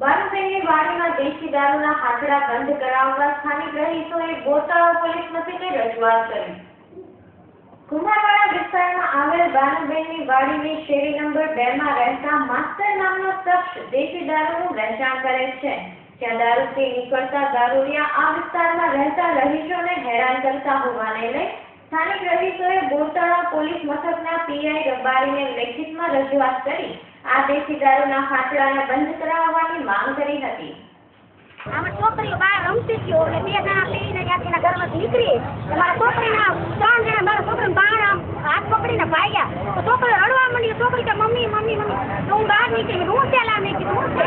બાનુબેનની વાડીમાં દેશી દારૂના હાથડા બંધ કરાવવા સ્થાનિક રહીશોએ બોટાળા પોલીસ મથકે રજૂઆત કરી. કુમારવાડા વિસ્તારમાં આવેલ બાનુબેનની વાડીની શેરી નંબર બે માં રહેતા માસ્ટર નામનો શખ્સ દેશી દારૂનું વેચાણ કરે છે. ત્યાં દારૂથી નીકળતા દારૂડિયા આ વિસ્તારમાં રહેતા રહીશોને હેરાન કરતા હોવાને લઈ સ્થાનિક રહીશોએ બોટાળા પોલીસ મથકના પીઆઈ રબારીને લેખિતમાં રજૂઆત કરી આ દેશી દારૂના ખાટલાને બંધ કરાવવાની માંગ કરી હતી. આમાં છોકરીઓ બહાર રમતી ગયો એટલે બે જણા પીને ત્યાંથી એના ઘરમાંથી નીકળી. મારા છોકરીના ત્રણ જણા મારા છોકરીને બહાર આમ હાથ પકડીને ભાગ્યા. તો છોકરી રડવા માંડી છોકરી કે મમ્મી મમ્મી મમ્મી તો હું બહાર નીકળી. હું પેલા મેં કીધું હું છે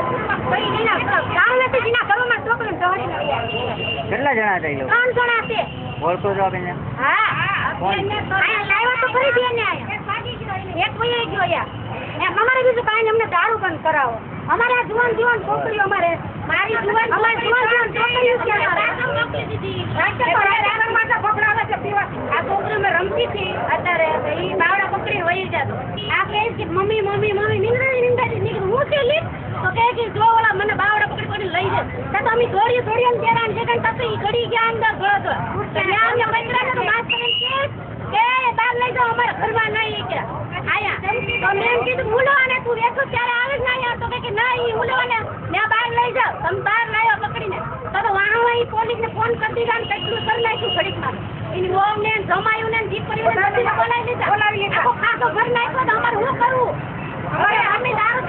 તો એના ઘરમાં છોકરીને વહી કેટલા જણા હતા ત્રણ જણા છે. ઓળખો છો આપને હા. લાવ્યો તો ફરી બેન આયા. એક વહી ગયો એમ અમારે બીજું કાંઈ અમને દારૂ બંધ કરાવો. અમારે આ જુવાન જુવાન છોકરીઓ અમારે. મારી જુવાન અમારી જુવાન જુવાન છોકરીઓ છે અમારે. છે પીવા. આ છોકરી અમે રમતી હતી અત્યારે. એ બાવડા પકડીને વહી જતો. આ કહે કે મમ્મી મમ્મી મમ્મી નીંદાડી નીંદાડી નીકળું હું છે લી? તો કે ત્રણ સેકન્ડ પછી ઘડી ગયા અંદર ગયો તો ત્યાં અમને પૈસા તો વાત કરીને કે કે બહાર લઈ જાઓ અમારા ઘરમાં નહીં કે આયા. તો મેં એમ કીધું ભૂલો અને તું વેચો ત્યારે આવે જ નહીં તો કે નહીં ભૂલો અને મેં બહાર લઈ જાઓ. તમે બહાર લાવ્યો પકડીને. તો તો વાહ કરી દીધા અને બોલાવી લીધા. આખો ખાસો ભર નાખ્યો તો અમારે શું કરવું? અમે દારૂ